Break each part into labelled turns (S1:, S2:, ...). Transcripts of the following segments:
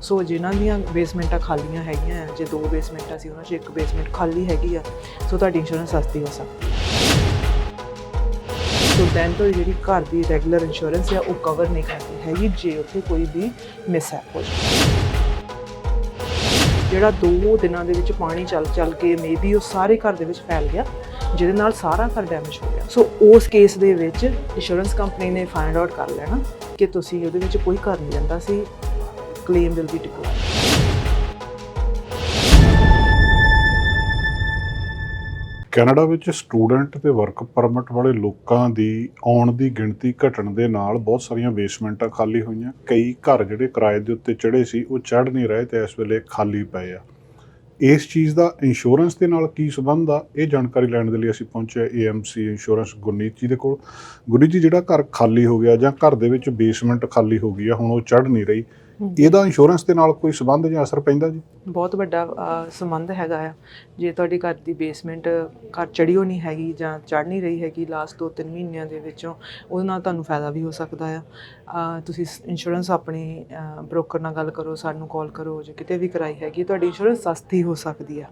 S1: ਸੋ ਜਿਨ੍ਹਾਂ ਦੀਆਂ ਬੇਸਮੈਂਟਾਂ ਖਾਲੀਆਂ ਹੈਗੀਆਂ ਜੇ ਦੋ ਬੇਸਮੈਂਟਾਂ ਸੀ, ਉਹਨਾਂ 'ਚ ਇੱਕ ਬੇਸਮੈਂਟ ਖਾਲੀ ਹੈਗੀ ਆ, ਸੋ ਤੁਹਾਡੀ ਇੰਸ਼ੋਰੈਂਸ ਸਸਤੀ ਹੋ ਸਕਦੀ ਸੋ ਦੈਨ ਤੋਂ ਜਿਹੜੀ ਘਰ ਦੀ ਰੈਗੂਲਰ ਇੰਸ਼ੋਰੈਂਸ ਆ, ਉਹ ਕਵਰ ਨਹੀਂ ਕਰਦੀ ਹੈਗੀ, ਜੇ ਉੱਥੇ ਕੋਈ ਵੀ ਮਿਸ ਹੈ ਜਾਵੇ ਜਿਹੜਾ ਦੋ ਦਿਨਾਂ ਦੇ ਵਿੱਚ ਪਾਣੀ ਚੱਲ ਚੱਲ ਕੇ ਮੇਬੀ ਉਹ ਸਾਰੇ ਘਰ ਦੇ ਵਿੱਚ ਫੈਲ ਗਿਆ, ਜਿਹਦੇ ਨਾਲ ਸਾਰਾ ਘਰ ਡੈਮੇਜ ਹੋ ਗਿਆ। ਸੋ ਉਸ ਕੇਸ ਦੇ ਵਿੱਚ ਇੰਸ਼ੋਰੈਂਸ ਕੰਪਨੀ ਨੇ ਫਾਈਂਡ ਆਊਟ ਕਰ ਲੈਣਾ ਕਿ ਤੁਸੀਂ ਉਹਦੇ ਵਿੱਚ ਕੋਈ ਘਰ ਨਹੀਂ ਜਾਂਦਾ ਸੀ claim will be decline
S2: Canada ਵਿੱਚ ਸਟੂਡੈਂਟ ਤੇ ਵਰਕ ਪਰਮਿਟ ਵਾਲੇ ਲੋਕਾਂ ਦੀ ਆਉਣ ਦੀ ਗਿਣਤੀ ਘਟਣ ਦੇ ਨਾਲ ਬਹੁਤ ਸਾਰੀਆਂ ਬੇਸਮੈਂਟਾਂ ਖਾਲੀ ਹੋਈਆਂ। ਕਈ ਘਰ ਜਿਹੜੇ ਕਿਰਾਏ ਦੇ ਉੱਤੇ ਚੜੇ ਸੀ, ਉਹ ਚੜ ਨਹੀਂ ਰਹੇ ਤੇ ਇਸ ਵੇਲੇ ਖਾਲੀ ਪਏ ਆ। ਇਸ ਚੀਜ਼ ਦਾ ਇੰਸ਼ੋਰੈਂਸ ਦੇ ਨਾਲ ਕੀ ਸੰਬੰਧ ਆ? ਇਹ ਜਾਣਕਾਰੀ ਲੈਣ ਦੇ ਲਈ ਅਸੀਂ ਪਹੁੰਚੇ AMC ਇੰਸ਼ੋਰੈਂਸ ਗੁਰਨੀਤ ਜੀ ਦੇ ਕੋਲ। ਗੁਰਨੀਤ ਜੀ, ਜਿਹੜਾ ਘਰ ਖਾਲੀ ਹੋ ਗਿਆ ਜਾਂ ਘਰ ਦੇ ਵਿੱਚ ਬੇਸਮੈਂਟ ਖਾਲੀ ਹੋ ਗਈ ਆ, ਹੁਣ ਉਹ ਚੜ ਨਹੀਂ ਰਹੀ। ਇਹਦਾ ਇੰਸ਼ੋਰੈਂਸ ਦੇ ਨਾਲ ਕੋਈ ਸੰਬੰਧ ਜਾਂ ਅਸਰ ਪੈਂਦਾ ਜੀ?
S1: ਬਹੁਤ ਵੱਡਾ ਅ, ਸੰਬੰਧ ਹੈਗਾ ਆ। ਜੇ ਤੁਹਾਡੀ ਘਰ ਦੀ ਬੇਸਮੈਂਟ ਘਰ ਚੜ੍ਹੀ ਹੋ ਨਹੀਂ ਹੈਗੀ ਜਾਂ ਚੜ ਨਹੀਂ ਰਹੀ ਹੈਗੀ ਲਾਸਟ 2-3 ਮਹੀਨਿਆਂ ਦੇ ਵਿੱਚੋਂ ਉਹਦੇ ਨਾਲ ਤੁਹਾਨੂੰ ਫਾਇਦਾ ਵੀ ਹੋ ਸਕਦਾ ਆ। ਤੁਸੀਂ ਇੰਸ਼ੋਰੈਂਸ ਆਪਣੀ ਬ੍ਰੋਕਰ ਨਾਲ ਗੱਲ ਕਰੋ ਸਾਨੂੰ ਕਾਲ ਕਰੋ ਜੇ ਕਿਤੇ ਵੀ ਕਰਾਈ ਹੈਗੀ ਤੁਹਾਡੀ ਇੰਸ਼ੋਰੈਂਸ ਸਸਤੀ ਹੋ ਸਕਦੀ ਆ।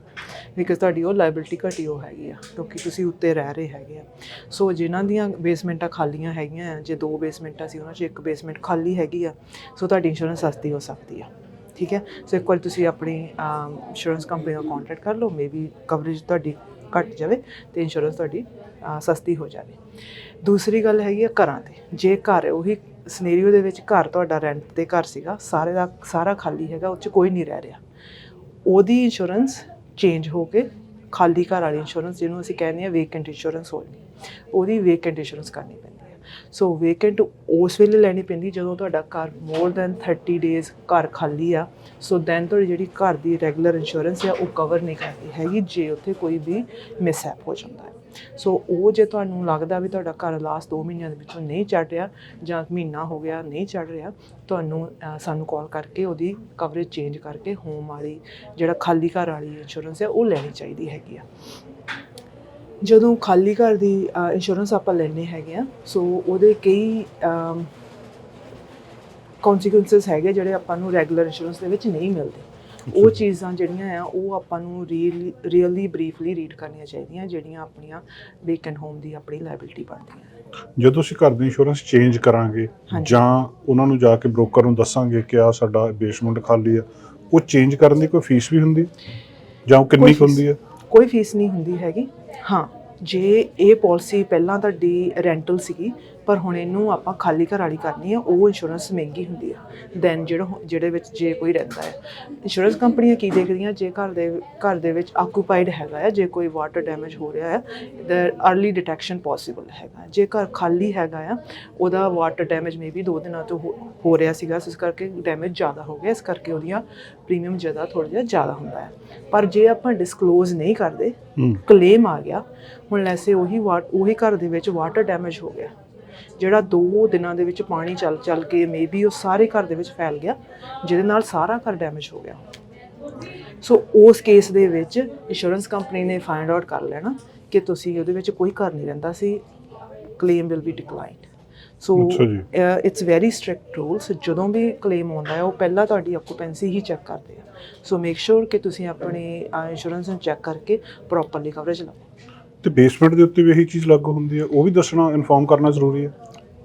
S1: ਬਿਕਾਜ਼ ਤੁਹਾਡੀ ਉਹ ਲਾਇਬਿਲਟੀ ਘਟੀ ਹੋ ਹੈਗੀ ਆ ਕਿਉਂਕਿ ਤੁਸੀਂ ਉੱਤੇ ਰਹਿ ਰਹੇ ਹੈਗੇ ਆ। ਸੋ ਜਿਨ੍ਹਾਂ ਦੀਆਂ ਬੇਸਮੈਂਟਾਂ ਖਾਲੀਆਂ ਹੈਗੀਆਂ ਜੇ ਦੋ ਬੇਸਮੈਂਟਾਂ ਸੀ ਉਹਨਾਂ 'ਚ ਇੱਕ ਬੇਸਮੈਂਟ ਖਾਲੀ ਹੈਗੀ ਆ ਸੋ ਤੁਹਾਡੀ ਇੰਸ਼ੋਰੈਂਸ ਸਸਤੀ ਹੋ ਸਕਦੀ ਆ। ਠੀਕ ਹੈ? ਸੋ ਇੱਕ ਵਾਰ ਤੁਸੀਂ ਆਪਣੀ ਇੰਸ਼ੋਰੈਂਸ ਕੰਪਨੀ ਨਾਲ ਕੰਟੈਕਟ ਕਰ ਲਓ ਮੇਬੀ ਕਵਰੇਜ ਤੁਹਾਡੀ ਘਟ ਜਾਵੇ ਤੇ ਇੰਸ਼ੋਰੈਂਸ ਤੁਹਾਡੀ ਸਸਤੀ ਹੋ ਜਾਵੇ। ਦੂਸਰੀ ਗੱਲ ਹੈਗੀ ਆ ਘਰਾਂ ਤੇ ਜੇ ਘਰ, ਉਹੀ ਸਿਨੈਰੀਓ ਦੇ ਵਿੱਚ ਘਰ ਤੁਹਾਡਾ ਰੈਂਟ ਤੇ ਘਰ ਸੀਗਾ, ਸਾਰੇ ਦਾ, ਸਾਰਾ ਖਾਲੀ ਹੈਗਾ, ਉਹ 'ਚ ਕੋਈ ਨਹੀਂ ਰਹਿ ਰਿਹਾ। ਉਹਦੀ ਇੰਸ਼ੋਰੈਂਸ ਚੇਂਜ ਹੋ ਕੇ ਖਾਲੀ ਘਰ ਵਾਲੀ ਇੰਸ਼ੋਰੈਂਸ ਜਿਹਨੂੰ ਅਸੀਂ ਕਹਿੰਦੇ ਆ ਵੇਕੈਂਟ ਇੰਸ਼ੋਰੈਂਸ ਹੋਣੀ, ਉਹਦੀ ਵੇਕੈਂਟ ਇੰਸ਼ੋਰੈਂਸ ਕਰਨੀ ਪੈਂਦੀ। ਸੋ ਵੇਕੈਂਟ ਉਸ ਵੇਲੇ ਲੈਣੀ ਪੈਂਦੀ ਜਦੋਂ ਤੁਹਾਡਾ ਘਰ ਮੋਰ ਦੈਨ 30 ਡੇਜ਼ ਘਰ ਖਾਲੀ ਆ। ਸੋ ਦੈਨ ਤੁਹਾਡੀ ਜਿਹੜੀ ਘਰ ਦੀ ਰੈਗੂਲਰ ਇੰਸ਼ੋਰੈਂਸ ਆ, ਉਹ ਕਵਰ ਨਹੀਂ ਕਰਦੀ ਹੈਗੀ, ਜੇ ਉੱਥੇ ਕੋਈ ਵੀ ਮਿਸਹੈਪ ਹੋ ਜਾਂਦਾ ਹੈ। ਸੋ ਉਹ ਜੇ ਤੁਹਾਨੂੰ ਲੱਗਦਾ ਵੀ ਤੁਹਾਡਾ ਘਰ ਲਾਸਟ 2 ਮਹੀਨਿਆਂ ਦੇ ਵਿੱਚੋਂ ਨਹੀਂ ਚੜ ਰਿਹਾ ਜਾਂ ਮਹੀਨਾ ਹੋ ਗਿਆ, ਨਹੀਂ ਚੜ ਰਿਹਾ, ਤੁਹਾਨੂੰ ਸਾਨੂੰ ਕਾਲ ਕਰਕੇ ਉਹਦੀ ਕਵਰੇਜ ਚੇਂਜ ਕਰਕੇ ਹੋਮ ਵਾਲੀ, ਜਿਹੜਾ ਖਾਲੀ ਘਰ ਵਾਲੀ ਇੰਸ਼ੋਰੈਂਸ ਹੈ ਉਹ ਲੈਣੀ ਚਾਹੀਦੀ ਹੈਗੀ ਆ। ਜਦੋਂ ਖਾਲੀ ਘਰ ਦੀ ਇੰਸ਼ੋਰੈਂਸ ਆਪਾਂ ਲੈਣੇ ਹੈਗੇ ਆ ਸੋ ਉਹਦੇ ਕਈ ਕਨਸੀਕੁਐਂਸਸ ਹੈਗੇ ਜਿਹੜੇ ਆਪਾਂ ਨੂੰ ਰੈਗੂਲਰ ਇੰਸ਼ੋਰੈਂਸ ਦੇ ਵਿੱਚ ਨਹੀਂ ਮਿਲਦੇ। ਉਹ ਚੀਜ਼ਾਂ ਜਿਹੜੀਆਂ ਆ ਉਹ ਆਪਾਂ ਨੂੰ ਰੀਅਲੀ ਰੀਅਲੀ ਬਰੀਫਲੀ ਰੀਡ ਕਰਨੀਆਂ ਚਾਹੀਦੀਆਂ ਜਿਹੜੀਆਂ ਆਪਣੀਆਂ ਵੇਕੈਂਟ ਹੋਮ ਦੀ ਆਪਣੀ ਲਾਇਬਿਲਟੀ ਬਣਦੀਆਂ।
S2: ਜਦੋਂ ਅਸੀਂ ਘਰ ਦੀ ਇੰਸ਼ੋਰੈਂਸ ਚੇਂਜ ਕਰਾਂਗੇ। ਜਾਂ ਉਹਨਾਂ ਨੂੰ ਜਾ ਕੇ ਬ੍ਰੋਕਰ ਨੂੰ ਦੱਸਾਂਗੇ ਕਿ ਆ ਸਾਡਾ ਬੇਸਮੈਂਟ ਖਾਲੀ ਆ ਉਹ ਚੇਂਜ ਕਰਨ ਦੀ ਕੋਈ ਫੀਸ ਵੀ ਹੁੰਦੀ? ਜਾਂ ਕਿੰਨੀ ਹੁੰਦੀ ਆ?
S1: ਕੋਈ ਫੀਸ ਨਹੀਂ ਹੁੰਦੀ ਹੈਗੀ। ਹਾਂ ਜੇ ਇਹ ਪਾਲਿਸੀ ਪਹਿਲਾਂ ਤੁਹਾਡੀ ਰੈਂਟਲ ਸੀਗੀ ਪਰ ਹੁਣ ਇਹਨੂੰ ਆਪਾਂ ਖਾਲੀ ਘਰ ਵਾਲੀ ਕਰਨੀ ਹੈ ਉਹ ਇੰਸ਼ੋਰੈਂਸ ਮਹਿੰਗੀ ਹੁੰਦੀ ਹੈ ਦੈਨ ਜਿਹੜਾ ਜਿਹੜੇ ਵਿੱਚ ਜੇ ਕੋਈ ਰਹਿੰਦਾ ਹੈ ਇੰਸ਼ੋਰੈਂਸ ਕੰਪਨੀਆਂ ਕੀ ਦੇਖਦੀਆਂ? ਜੇ ਘਰ ਦੇ ਘਰ ਦੇ ਵਿੱਚ ਆਕੂਪਾਈਡ ਹੈਗਾ ਹੈ ਜੇ ਕੋਈ ਵਾਟਰ ਡੈਮੇਜ ਹੋ ਰਿਹਾ ਹੈ ਦ अर्ਲੀ ਡਿਟੈਕਸ਼ਨ ਪੋਸੀਬਲ ਹੈਗਾ ਜੇ ਘਰ ਖਾਲੀ ਹੈਗਾ ਆ ਉਹਦਾ ਵਾਟਰ ਡੈਮੇਜ ਮੇਬੀ ਦੋ ਦਿਨਾਂ ਤੋਂ ਹੋ- ਰਿਹਾ ਸੀਗਾ ਇਸ ਕਰਕੇ ਡੈਮੇਜ ਜ਼ਿਆਦਾ ਹੋ ਗਿਆ ਇਸ ਕਰਕੇ ਉਹਦੀਆਂ ਪ੍ਰੀਮੀਅਮ ਜ਼ਿਆਦਾ ਥੋੜਾ ਜਿਹਾ ਜ਼ਿਆਦਾ ਹੁੰਦਾ ਹੈ ਪਰ ਜੇ ਆਪਾਂ ਡਿਸਕਲੋਜ਼ ਨਹੀਂ ਕਰਦੇ ਕਲੇਮ ਆ ਗਿਆ ਹੁਣ ਲੈਸੇ ਉਹੀ ਉਹੀ ਘਰ ਦੇ ਵਿੱਚ ਵਾਟਰ ਡੈਮੇਜ ਹੋ ਗਿਆ। ਜਿਹੜਾ ਦੋ ਦਿਨਾਂ ਦੇ ਵਿੱਚ ਪਾਣੀ ਚੱਲ ਚੱਲ ਕੇ ਮੇਬੀ ਉਹ ਸਾਰੇ ਘਰ ਦੇ ਵਿੱਚ ਫੈਲ ਗਿਆ ਜਿਹਦੇ ਨਾਲ ਸਾਰਾ ਘਰ ਡੈਮੇਜ ਹੋ ਗਿਆ। ਸੋ ਉਸ ਕੇਸ ਦੇ ਵਿੱਚ ਇੰਸ਼ੋਰੈਂਸ ਕੰਪਨੀ ਨੇ ਫਾਈਂਡ ਆਊਟ ਕਰ ਲੈਣਾ ਕਿ ਤੁਸੀਂ ਉਹਦੇ ਵਿੱਚ ਕੋਈ ਘਰ ਨਹੀਂ ਰਹਿੰਦਾ ਸੀ claim will be declined so. It's very strict rules ਜਦੋਂ ਵੀ ਕਲੇਮ ਆਉਂਦਾ ਹੈ ਉਹ ਪਹਿਲਾਂ ਤੁਹਾਡੀ ਆਕੂਪੈਂਸੀ ਹੀ ਚੈੱਕ ਕਰਦੇ ਆ। ਸੋ ਮੇਕ ਸ਼ੋਰ ਕਿ ਤੁਸੀਂ ਆਪਣੇ ਇੰਸ਼ੋਰੈਂਸ ਨੂੰ ਚੈੱਕ ਕਰਕੇ ਪ੍ਰੋਪਰਲੀ ਕਵਰੇਜ ਲਓ
S2: ਤੇ ਬੇਸਮੈਂਟ ਦੇ ਉੱਤੇ ਵੀ ਇਹੀ ਚੀਜ਼ ਲਾਗੂ ਹੁੰਦੀ ਹੈ ਉਹ ਵੀ ਦੱਸਣਾ ਇਨਫੋਰਮ ਕਰਨਾ ਜ਼ਰੂਰੀ ਹੈ।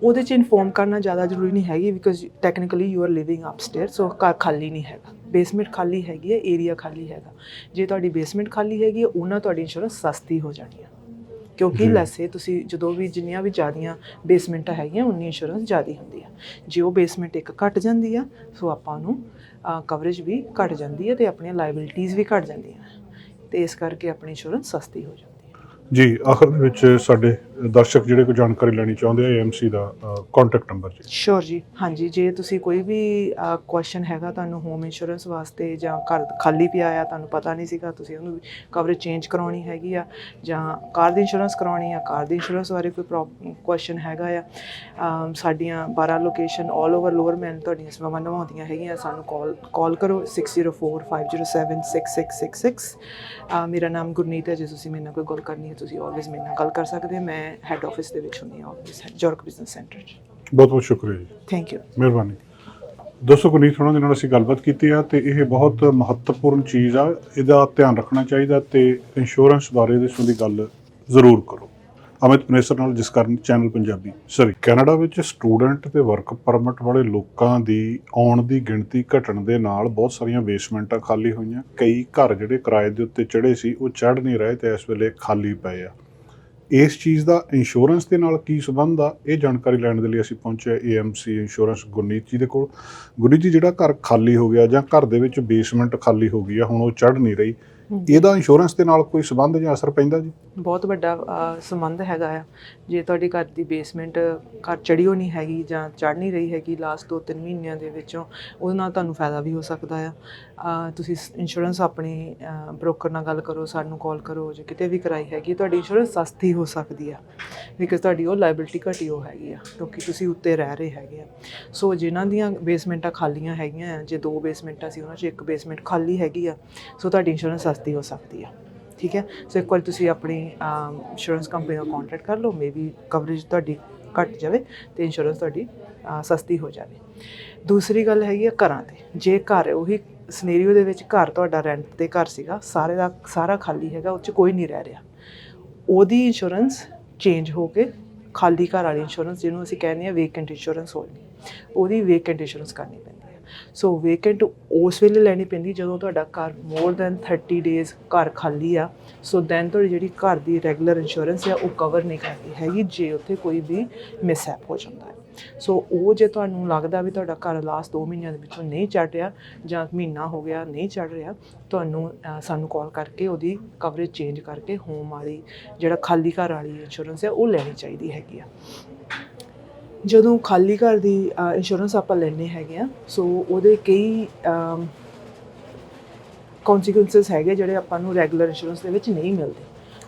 S1: ਉਹਦੇ ਚ ਇਨਫੋਰਮ ਕਰਨਾ ਜ਼ਿਆਦਾ ਜ਼ਰੂਰੀ ਨਹੀਂ ਹੈਗੀ because technically you are living upstair so ਘਰ ਖਾਲੀ ਨਹੀਂ ਹੈਗਾ। ਬੇਸਮੈਂਟ ਖਾਲੀ ਹੈਗੀ ਹੈ ਏਰੀਆ ਖਾਲੀ ਹੈਗਾ। ਜੇ ਤੁਹਾਡੀ ਬੇਸਮੈਂਟ ਖਾਲੀ ਹੈਗੀ ਹੈ ਉਹਨਾਂ ਤੁਹਾਡੀ ਇੰਸ਼ੋਰੈਂਸ ਸਸਤੀ ਹੋ ਜਾਣੀ ਹੈ। ਕਿਉਂਕਿ। ਲੈਸੇ ਤੁਸੀਂ ਜਦੋਂ ਵੀ ਜਿੰਨੀਆਂ ਵੀ ਜ਼ਿਆਦੀਆਂ ਬੇਸਮੈਂਟਾਂ ਹੈਗੀਆਂ ਉਨੀ ਇੰਸ਼ੋਰੈਂਸ ਜ਼ਿਆਦੀ ਹੁੰਦੀ ਹੈ। ਜੇ ਉਹ ਬੇਸਮੈਂਟ ਇੱਕ ਘਟ ਜਾਂਦੀ ਆ ਸੋ ਆਪਾਂ ਨੂੰ ਕਵਰੇਜ ਵੀ ਘਟ ਜਾਂਦੀ ਹੈ ਤੇ ਆਪਣੀਆਂ ਲਾਇਬਿਲਿਟੀਆਂ ਵੀ ਘਟ ਜਾਂਦੀਆਂ ਤੇ ਇਸ ਕਰਕੇ ਆਪਣੀ ਇੰਸ਼ੋਰੈਂਸ ਸਸਤੀ ਹੋ ਜਾਂਦੀ ਹੈ।
S2: ਜੀ ਆਖਰ ਦੇ ਵਿੱਚ ਸਾਡੇ ਦਰਸ਼ਕ ਜਿਹੜੇ ਕੋਈ ਜਾਣਕਾਰੀ ਲੈਣੀ ਚਾਹੁੰਦੇ ਆ AMC ਦਾ ਕੰਟੈਕਟ ਨੰਬਰ ਜੀ।
S1: ਸ਼ੋਰ ਜੀ। ਹਾਂਜੀ ਜੇ ਤੁਸੀਂ ਕੋਈ ਵੀ ਕੁਐਸਚਨ ਹੈਗਾ ਤੁਹਾਨੂੰ ਹੋਮ ਇੰਸ਼ੋਰੈਂਸ ਵਾਸਤੇ ਜਾਂ ਘਰ ਖਾਲੀ ਪਿਆ ਆ ਤੁਹਾਨੂੰ ਪਤਾ ਨਹੀਂ ਸੀਗਾ ਤੁਸੀਂ ਉਹਨੂੰ ਕਵਰੇਜ ਚੇਂਜ ਕਰਾਉਣੀ ਹੈਗੀ ਆ ਜਾਂ ਕਾਰ ਦੀ ਇੰਸ਼ੋਰੈਂਸ ਕਰਾਉਣੀ ਆ ਕਾਰ ਦੀ ਇੰਸ਼ੋਰੈਂਸ ਬਾਰੇ ਕੋਈ ਕੁਐਸਚਨ ਹੈਗਾ ਆ ਸਾਡੀਆਂ 12 ਲੋਕੇਸ਼ਨ 올 ਓਵਰ ਲੋਅਰ ਮੈਨ ਤੁਹਾਡੀਆਂ ਸੇਵਾਵਾਂ ਨਿਭਾਉਂਦੀਆਂ ਹੈਗੀਆਂ ਸਾਨੂੰ ਕਾਲ ਕਾਲ ਕਰੋ 6045076666 ਅ, ਮੇਰਾ ਨਾਮ ਗੁਰਨੀਤ ਹੈ ਜੇ ਤੁਸੀਂ ਮੇਰੇ ਨਾਲ ਕੋਈ ਗੱਲ ਕਰਨੀ ਹੈ ਤੁਸੀਂ ਆਲਵੇਜ਼ ਮੇਰੇ ਨਾਲ ਗੱਲ ਕਰ ਸਕਦੇ ਹੋ ਮੈਂ ਹੈੱਡ ਆਫਿਸ ਦੇ ਵਿੱਚ ਹੁੰਦੀ ਹਾਂ ਆਲਵੇਜ਼ ਜੋਰਕ ਬਿਜ਼ਨਸ ਸੈਂਟਰ 'ਚ।
S2: ਬਹੁਤ ਬਹੁਤ ਸ਼ੁਕਰੀਆ ਜੀ।
S1: ਥੈਂਕ ਯੂ
S2: ਮਿਹਰਬਾਨੀ। ਦੋਸਤੋ ਗੁਨੀਤ ਹੋਣਾ ਦੇ ਨਾਲ ਅਸੀਂ ਗੱਲਬਾਤ ਕੀਤੀ ਆ ਤੇ ਇਹ ਬਹੁਤ ਮਹੱਤਵਪੂਰਨ ਚੀਜ਼ ਆ ਇਹਦਾ ਧਿਆਨ ਰੱਖਣਾ ਚਾਹੀਦਾ ਤੇ ਇੰਸ਼ੋਰੈਂਸ ਬਾਰੇ ਦੇ ਸੰਬੰਧੀ ਗੱਲ ਜ਼ਰੂਰ ਕਰੋ। ਅਮਿਤ ਪਨੇਸਰ ਨਾਲ ਜਿਸ ਕਾਰਨ ਚੈਨਲ ਪੰਜਾਬੀ ਸਰੀ ਕੈਨੇਡਾ ਵਿੱਚ ਸਟੂਡੈਂਟ ਤੇ ਵਰਕ ਪਰਮਿਟ ਵਾਲੇ ਲੋਕਾਂ ਦੀ ਆਉਣ ਦੀ ਗਿਣਤੀ ਘਟਣ ਦੇ ਨਾਲ ਬਹੁਤ ਸਾਰੀਆਂ ਬੇਸਮੈਂਟਾਂ ਖਾਲੀ ਹੋਈਆਂ। ਕਈ ਘਰ ਜਿਹੜੇ ਕਿਰਾਏ ਦੇ ਉੱਤੇ ਚੜੇ ਸੀ ਉਹ ਚੜ ਨਹੀਂ ਰਹੇ ਤੇ ਇਸ ਵੇਲੇ ਖਾਲੀ ਪਏ ਆ। ਇਸ ਚੀਜ਼ ਦਾ ਇੰਸ਼ੋਰੈਂਸ ਦੇ ਨਾਲ ਕੀ ਸੰਬੰਧ ਆ? ਇਹ ਜਾਣਕਾਰੀ ਲੈਣ ਦੇ ਲਈ ਅਸੀਂ ਪਹੁੰਚੇ ਏਐਮਸੀ ਇੰਸ਼ੋਰੈਂਸ ਗੁਰਨੀਤ ਜੀ ਦੇ ਕੋਲ। ਗੁਰਨੀਤ ਜੀ, ਜਿਹੜਾ ਘਰ ਖਾਲੀ ਹੋ ਗਿਆ ਜਾਂ ਘਰ ਦੇ ਵਿੱਚ ਬੇਸਮੈਂਟ ਖਾਲੀ ਹੋ ਗਈ ਆ, ਹੁਣ ਉਹ ਚੜ ਨਹੀਂ ਰਹੀ। ਇਹਦਾ ਇੰਸ਼ੋਰੈਂਸ ਦੇ ਨਾਲ ਕੋਈ ਸੰਬੰਧ ਜਾਂ ਅਸਰ ਪੈਂਦਾ ਜੀ?
S1: ਬਹੁਤ ਵੱਡਾ ਸੰਬੰਧ ਹੈਗਾ ਆ। ਜੇ ਤੁਹਾਡੀ ਘਰ ਦੀ ਬੇਸਮੈਂਟ ਘਰ ਚੜੀਓ ਨਹੀਂ ਹੈਗੀ ਜਾਂ ਚੜ ਨਹੀਂ ਰਹੀ ਹੈਗੀ ਲਾਸਟ 2-3 ਮਹੀਨਿਆਂ ਦੇ ਵਿੱਚੋਂ ਉਹਦੇ ਨਾਲ ਤੁਹਾਨੂੰ ਫਾਇਦਾ ਵੀ ਹੋ ਸਕਦਾ ਆ। ਤੁਸੀਂ ਇੰਸ਼ੋਰੈਂਸ ਆਪਣੀ ਬ੍ਰੋਕਰ ਨਾਲ ਗੱਲ ਕਰੋ ਸਾਨੂੰ ਕਾਲ ਕਰੋ ਜੇ ਕਿਤੇ ਵੀ ਕਰਾਈ ਹੈਗੀ ਤੁਹਾਡੀ ਇੰਸ਼ੋਰੈਂਸ ਸਸਤੀ ਹੋ ਸਕਦੀ ਆ। ਬਿਕਾਜ਼ ਤੁਹਾਡੀ ਉਹ ਲਾਇਬਿਲਟੀ ਘਟੀ ਉਹ ਹੈਗੀ ਆ, ਕਿਉਂਕਿ ਤੁਸੀਂ ਉੱਤੇ ਰਹਿ ਰਹੇ ਹੈਗੇ ਆ। ਸੋ ਜਿਨ੍ਹਾਂ ਦੀਆਂ ਬੇਸਮੈਂਟਾਂ ਖਾਲੀਆਂ ਹੈਗੀਆਂ ਆ, ਜੇ ਦੋ ਬੇਸਮੈਂਟਾਂ ਸੀ ਉਹਨਾਂ 'ਚ ਇੱਕ ਬੇਸਮੈਂਟ ਖਾਲੀ ਹੈਗੀ ਆ ਸੋ ਤੁਹਾਡੀ ਇੰਸ਼ੋਰੈਂਸ ਸਸਤੀ ਹੋ ਸਕਦੀ ਆ। ਠੀਕ ਹੈ? ਸੋ ਇੱਕ ਵਾਰ ਤੁਸੀਂ ਆਪਣੀ ਇੰਸ਼ੋਰੈਂਸ ਕੰਪਨੀ ਨਾਲ ਕੰਟੈਕਟ ਕਰ ਲਓ ਮੇਬੀ ਕਵਰੇਜ ਤੁਹਾਡੀ ਘਟ ਜਾਵੇ ਤੇ ਇੰਸ਼ੋਰੈਂਸ ਤੁਹਾਡੀ ਸਸਤੀ ਹੋ ਜਾਵੇ। ਦੂਸਰੀ ਗੱਲ ਹੈਗੀ ਆ ਘਰਾਂ ਤੇ। ਜੇ ਘਰ, ਉਹੀ ਸਿਨੈਰੀਓ ਦੇ ਵਿੱਚ ਘਰ ਤੁਹਾਡਾ ਰੈਂਟ ਤੇ ਘਰ ਸੀਗਾ, ਸਾਰੇ ਦਾ ਸਾਰਾ ਖਾਲੀ ਹੈਗਾ, ਉਹ 'ਚ ਕੋਈ ਨਹੀਂ ਰਹਿ ਰਿਹਾ। ਉਹਦੀ ਇੰਸ਼ੋਰੈਂਸ ਚੇਂਜ ਹੋ ਕੇ ਖਾਲੀ ਘਰ ਵਾਲੀ ਇੰਸ਼ੋਰੈਂਸ ਜਿਹਨੂੰ ਅਸੀਂ ਕਹਿੰਦੇ ਆ ਵੇਕੈਂਟ ਇੰਸ਼ੋਰੈਂਸ ਹੋਣੀ ਉਹਦੀ ਵੇਕੈਂਟ ਇੰਸ਼ੋਰੈਂਸ ਕਰਨੀ ਪੈਂਦੀ ਹੈ। ਸੋ ਵੇਕੈਂਟ ਉਸ ਵੇਲੇ ਲੈਣੀ ਪੈਂਦੀ ਜਦੋਂ ਤੁਹਾਡਾ ਘਰ ਮੋਰ ਦੈਨ 30 ਡੇਜ਼ ਘਰ ਖਾਲੀ ਆ। ਸੋ ਦੈਨ ਤੁਹਾਡੀ ਜਿਹੜੀ ਘਰ ਦੀ ਰੈਗੂਲਰ ਇੰਸ਼ੋਰੈਂਸ ਆ ਉਹ ਕਵਰ ਨਹੀਂ ਕਰਦੀ ਹੈਗੀ, ਜੇ ਉੱਥੇ ਕੋਈ ਵੀ ਮਿਸਹੈਪ ਹੋ ਜਾਂਦਾ ਹੈ। ਸੋ ਉਹ ਜੇ ਤੁਹਾਨੂੰ ਲੱਗਦਾ ਵੀ ਤੁਹਾਡਾ ਘਰ ਲਾਸਟ 2 ਮਹੀਨਿਆਂ ਦੇ ਵਿੱਚੋਂ ਨਹੀਂ ਚੜ ਰਿਹਾ ਜਾਂ ਮਹੀਨਾ ਹੋ ਗਿਆ ਨਹੀਂ ਚੜ ਰਿਹਾ, ਤੁਹਾਨੂੰ ਸਾਨੂੰ ਕਾਲ ਕਰਕੇ ਉਹਦੀ ਕਵਰੇਜ ਚੇਂਜ ਕਰਕੇ ਹੋਮ ਵਾਲੀ ਜਿਹੜਾ ਖਾਲੀ ਘਰ ਵਾਲੀ ਇੰਸ਼ੋਰੈਂਸ ਹੈ, ਉਹ ਲੈਣੀ ਚਾਹੀਦੀ ਹੈਗੀ ਆ। ਜਦੋਂ ਖਾਲੀ ਘਰ ਦੀ ਇੰਸ਼ੋਰੈਂਸ ਆਪਾਂ ਲੈਣੇ ਹੈਗੇ ਆ ਸੋ ਉਹਦੇ ਕਈ ਕਨਸੀਕੁਐਂਸਸ ਹੈਗੇ ਜਿਹੜੇ ਆਪਾਂ ਨੂੰ ਰੈਗੂਲਰ ਇੰਸ਼ੋਰੈਂਸ ਦੇ ਵਿੱਚ ਨਹੀਂ ਮਿਲਦੇ।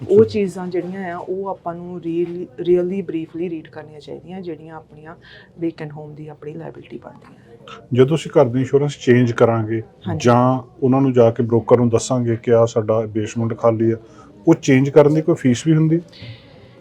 S1: ਉਹ ਚੀਜ਼ਾਂ ਜਿਹੜੀਆਂ ਆ ਉਹ ਆਪਾਂ ਨੂੰ ਰੀਅਲੀ ਰੀਅਲੀ ਬਰੀਫਲੀ ਰੀਡ ਕਰਨੀਆਂ ਚਾਹੀਦੀਆਂ ਜਿਹੜੀਆਂ ਆਪਣੀਆਂ ਵੇਕੈਂਟ ਹੋਮ ਦੀ ਆਪਣੀ ਲਾਇਬਿਲਟੀ ਬਣਦੀਆਂ
S2: ਜਦੋਂ ਅਸੀਂ ਘਰ ਦੀ ਇੰਸ਼ੋਰੈਂਸ ਚੇਂਜ ਕਰਾਂਗੇ। ਜਾਂ ਉਹਨਾਂ ਨੂੰ ਜਾ ਕੇ ਬ੍ਰੋਕਰ ਨੂੰ ਦੱਸਾਂਗੇ ਕਿ ਆ ਸਾਡਾ ਬੇਸਮੈਂਟ ਖਾਲੀ ਆ ਉਹ ਚੇਂਜ ਕਰਨ ਦੀ ਕੋਈ ਫੀਸ ਵੀ ਹੁੰਦੀ?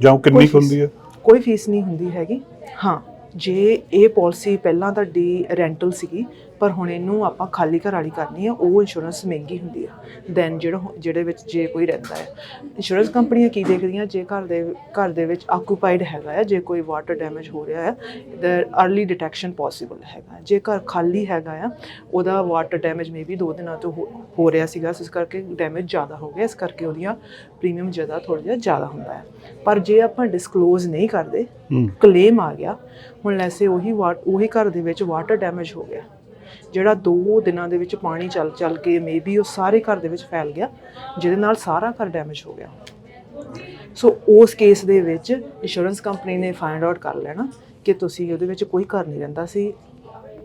S2: ਜਾਂ ਉਹ ਕਿੰਨੀ ਹੁੰਦੀ ਹੈ
S1: ਕੋਈ ਫੀਸ ਨਹੀਂ ਹੁੰਦੀ ਹੈਗੀ। ਹਾਂ ਜੇ ਇਹ ਪਾਲਿਸੀ ਪਹਿਲਾਂ ਤੁਹਾਡੀ ਰੈਂਟਲ ਸੀਗੀ ਪਰ ਹੁਣ ਇਹਨੂੰ ਆਪਾਂ ਖਾਲੀ ਘਰ ਵਾਲੀ ਕਰਨੀ ਹੈ ਉਹ ਇੰਸ਼ੋਰੈਂਸ ਮਹਿੰਗੀ ਹੁੰਦੀ ਹੈ। ਦੈਨ ਜਿਹੜਾ ਜਿਹੜੇ ਵਿੱਚ ਜੇ ਕੋਈ ਰਹਿੰਦਾ ਹੈ। ਇੰਸ਼ੋਰੈਂਸ ਕੰਪਨੀਆਂ ਕੀ ਦੇਖਦੀਆਂ? ਜੇ ਘਰ ਦੇ ਘਰ ਦੇ ਵਿੱਚ ਆਕੂਪਾਈਡ ਹੈਗਾ ਹੈ ਜੇ ਕੋਈ ਵਾਟਰ ਡੈਮੇਜ ਹੋ ਰਿਹਾ ਹੈ ਦ अर्ਲੀ ਡਿਟੈਕਸ਼ਨ ਪੋਸੀਬਲ ਹੈਗਾ ਜੇ ਘਰ ਖਾਲੀ ਹੈਗਾ ਆ ਉਹਦਾ ਵਾਟਰ ਡੈਮੇਜ ਮੇਬੀ ਦੋ ਦਿਨਾਂ ਤੋਂ ਹੋ- ਰਿਹਾ ਸੀਗਾ ਇਸ ਕਰਕੇ ਡੈਮੇਜ ਜ਼ਿਆਦਾ ਹੋ ਗਿਆ ਇਸ ਕਰਕੇ ਉਹਦੀਆਂ ਪ੍ਰੀਮੀਅਮ ਜ਼ਿਆਦਾ ਥੋੜਾ ਜਿਹਾ ਜ਼ਿਆਦਾ ਹੁੰਦਾ ਹੈ। ਪਰ ਜੇ ਆਪਾਂ ਡਿਸਕਲੋਜ਼ ਨਹੀਂ ਕਰਦੇ ਕਲੇਮ ਆ ਗਿਆ ਹੁਣ ਲੈਸੇ ਉਹੀ ਉਹੀ ਘਰ ਦੇ ਵਿੱਚ ਵਾਟਰ ਡੈਮੇਜ ਹੋ ਗਿਆ। ਜਿਹੜਾ 2 ਦਿਨਾਂ ਦੇ ਵਿੱਚ ਪਾਣੀ ਚੱਲ ਚੱਲ ਕੇ ਮੇਬੀ ਉਹ ਸਾਰੇ ਘਰ ਦੇ ਵਿੱਚ ਫੈਲ ਗਿਆ ਜਿਹਦੇ ਨਾਲ ਸਾਰਾ ਘਰ ਡੈਮੇਜ ਹੋ ਗਿਆ। ਸੋ ਉਸ ਕੇਸ ਦੇ ਵਿੱਚ ਇੰਸ਼ੋਰੈਂਸ ਕੰਪਨੀ ਨੇ ਫਾਈਂਡ ਆਊਟ ਕਰ ਲੈਣਾ ਕਿ ਤੁਸੀਂ ਉਹਦੇ ਵਿੱਚ ਕੋਈ ਘਰ ਨਹੀਂ ਰਹਿੰਦਾ ਸੀ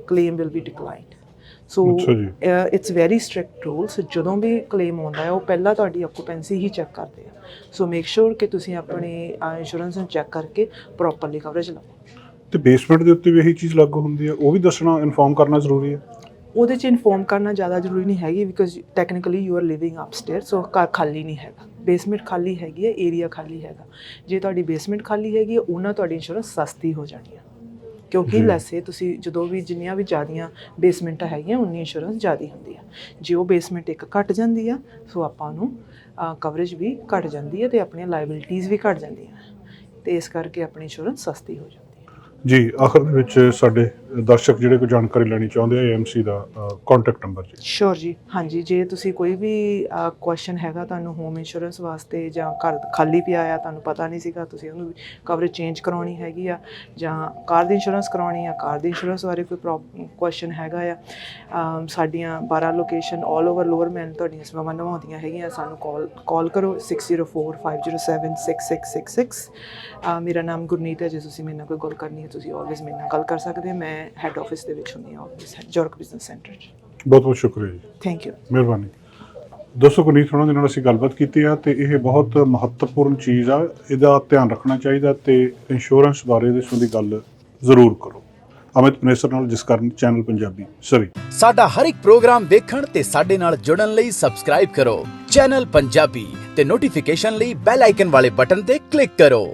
S1: claim will be declined so. It's very strict rules ਜਦੋਂ ਵੀ ਕਲੇਮ ਆਉਂਦਾ ਹੈ ਉਹ ਪਹਿਲਾਂ ਤੁਹਾਡੀ ਆਕੂਪੈਂਸੀ ਹੀ ਚੈੱਕ ਕਰਦੇ ਆ। ਸੋ ਮੇਕ ਸ਼ੋਰ ਕਿ ਤੁਸੀਂ ਆਪਣੇ ਇੰਸ਼ੋਰੈਂਸ ਨੂੰ ਚੈੱਕ ਕਰਕੇ ਪ੍ਰੋਪਰਲੀ ਕਵਰੇਜ ਲਓ
S2: ਤੇ ਬੇਸਮੈਂਟ ਦੇ ਉੱਤੇ ਵੀ ਇਹੀ ਚੀਜ਼ ਲਾਗੂ ਹੁੰਦੀ ਹੈ ਉਹ ਵੀ ਦੱਸਣਾ ਇਨਫੋਰਮ ਕਰਨਾ ਜ਼ਰੂਰੀ ਹੈ।
S1: ਉਹਦੇ ਚ ਇਨਫੋਰਮ ਕਰਨਾ ਜ਼ਿਆਦਾ ਜ਼ਰੂਰੀ ਨਹੀਂ ਹੈਗੀ because technically you are living upstair so ਘਰ ਖਾਲੀ ਨਹੀਂ ਹੈਗਾ। ਬੇਸਮੈਂਟ ਖਾਲੀ ਹੈਗੀ ਹੈ ਏਰੀਆ ਖਾਲੀ ਹੈਗਾ। ਜੇ ਤੁਹਾਡੀ ਬੇਸਮੈਂਟ ਖਾਲੀ ਹੈਗੀ ਹੈ ਉਹਨਾਂ ਤੁਹਾਡੀ ਇੰਸ਼ੋਰੈਂਸ ਸਸਤੀ ਹੋ ਜਾਣੀ ਹੈ। ਕਿਉਂਕਿ। ਲੈਸੇ ਤੁਸੀਂ ਜਦੋਂ ਵੀ ਜਿੰਨੀਆਂ ਵੀ ਜ਼ਿਆਦੀਆਂ ਬੇਸਮੈਂਟਾਂ ਹੈਗੀਆਂ ਉਨੀ ਇੰਸ਼ੋਰੈਂਸ ਜ਼ਿਆਦੀ ਹੁੰਦੀ ਆ ਜੇ ਉਹ ਬੇਸਮੈਂਟ ਇੱਕ ਘਟ ਜਾਂਦੀ ਆ ਸੋ ਆਪਾਂ ਨੂੰ ਕਵਰੇਜ ਵੀ ਘਟ ਜਾਂਦੀ ਹੈ ਤੇ ਆਪਣੀਆਂ ਲਾਇਬਿਲਿਟੀਆਂ ਵੀ ਘਟ ਜਾਂਦੀਆਂ ਤੇ ਇਸ ਕਰਕੇ ਆਪਣੀ ਇੰਸ਼ੋਰੈਂਸ ਸਸਤੀ ਹੋ ਜਾਂਦੀ ਹੈ।
S2: ਜੀ ਆਖਰ ਦੇ ਵਿੱਚ ਸਾਡੇ ਦਰਸ਼ਕ ਜਿਹੜੇ ਕੋਈ ਜਾਣਕਾਰੀ ਲੈਣੀ ਚਾਹੁੰਦੇ ਆ ਏਐਮਸੀ ਦਾ ਕੰਟੈਕਟ ਨੰਬਰ ਜੀ।
S1: ਸ਼ੋਰ ਜੀ ਹਾਂਜੀ ਜੇ ਤੁਸੀਂ ਕੋਈ ਵੀ ਕੁਐਸਚਨ ਹੈਗਾ ਤੁਹਾਨੂੰ ਹੋਮ ਇੰਸ਼ੋਰੈਂਸ ਵਾਸਤੇ ਜਾਂ ਘਰ ਖਾਲੀ ਪਿਆ ਆ ਤੁਹਾਨੂੰ ਪਤਾ ਨਹੀਂ ਸੀਗਾ ਤੁਸੀਂ ਉਹਨੂੰ ਕਵਰੇਜ ਚੇਂਜ ਕਰਾਉਣੀ ਹੈਗੀ ਆ ਜਾਂ ਕਾਰ ਦੀ ਇੰਸ਼ੋਰੈਂਸ ਕਰਾਉਣੀ ਆ ਕਾਰ ਦੀ ਇੰਸ਼ੋਰੈਂਸ ਬਾਰੇ ਕੋਈ ਕੁਐਸਚਨ ਹੈਗਾ ਆ ਸਾਡੀਆਂ 12 ਲੋਕੇਸ਼ਨ 올 ਓਵਰ ਲੋਅਰ ਮੈਨ ਤੁਹਾਡੀਆਂ ਸੇਵਾਵਾਂ ਨਿਭਾਉਂਦੀਆਂ ਹੈਗੀਆਂ ਸਾਨੂੰ ਕਾਲ ਕਾਲ ਕਰੋ 6045076666 ਅ, ਮੇਰਾ ਨਾਮ ਗੁਰਨੀਤ ਹੈ ਜੇ ਤੁਸੀਂ ਮੇਰੇ ਨਾਲ ਕੋਈ ਗੱਲ ਕਰਨੀ ਹੈ ਤੁਸੀਂ ਆਲਵੇਜ਼ ਮੇਰੇ ਨਾਲ ਗੱਲ ਕਰ ਸਕਦੇ ਹੋ ਮੈਂ ਹੈੱਡ ਆਫਿਸ ਦੇ ਵਿੱਚ ਹੁੰਦੀ ਹਾਂ ਆਫਿਸ ਜੋਰਕ ਬਿਜ਼ਨਸ ਸੈਂਟਰ 'ਚ।
S2: ਬਹੁਤ ਬਹੁਤ ਸ਼ੁਕਰੀਆ ਜੀ।
S1: ਥੈਂਕ ਯੂ
S2: ਮਿਹਰਬਾਨੀ। ਦੋਸਤੋ ਗੁਰਨੀਤ ਹੋਣਾ ਦੇ ਨਾਲ ਅਸੀਂ ਗੱਲਬਾਤ ਕੀਤੀ ਆ ਤੇ ਇਹ ਬਹੁਤ ਮਹੱਤਵਪੂਰਨ ਚੀਜ਼ ਆ ਇਹਦਾ ਧਿਆਨ ਰੱਖਣਾ ਚਾਹੀਦਾ ਤੇ ਇੰਸ਼ੋਰੈਂਸ ਬਾਰੇ ਦੇ ਸੰਬੰਧੀ ਗੱਲ ਜ਼ਰੂਰ ਕਰੋ। ਅਮਿਤ ਪਨੇਸਰ ਨਾਲ ਜਿਸ ਕਾਰਨ ਚੈਨਲ ਪੰਜਾਬੀ ਸਰੀ।
S3: ਸਾਡਾ ਹਰ ਇੱਕ ਪ੍ਰੋਗਰਾਮ ਦੇਖਣ ਤੇ ਸਾਡੇ ਨਾਲ ਜੁੜਨ ਲਈ ਸਬਸਕ੍ਰਾਈਬ ਕਰੋ। ਚੈਨਲ ਪੰਜਾਬੀ ਤੇ ਨੋਟੀਫਿਕੇਸ਼ਨ ਲਈ ਬੈਲ ਆਈਕਨ ਵਾਲੇ ਬਟਨ ਤੇ ਕਲਿੱਕ ਕਰੋ।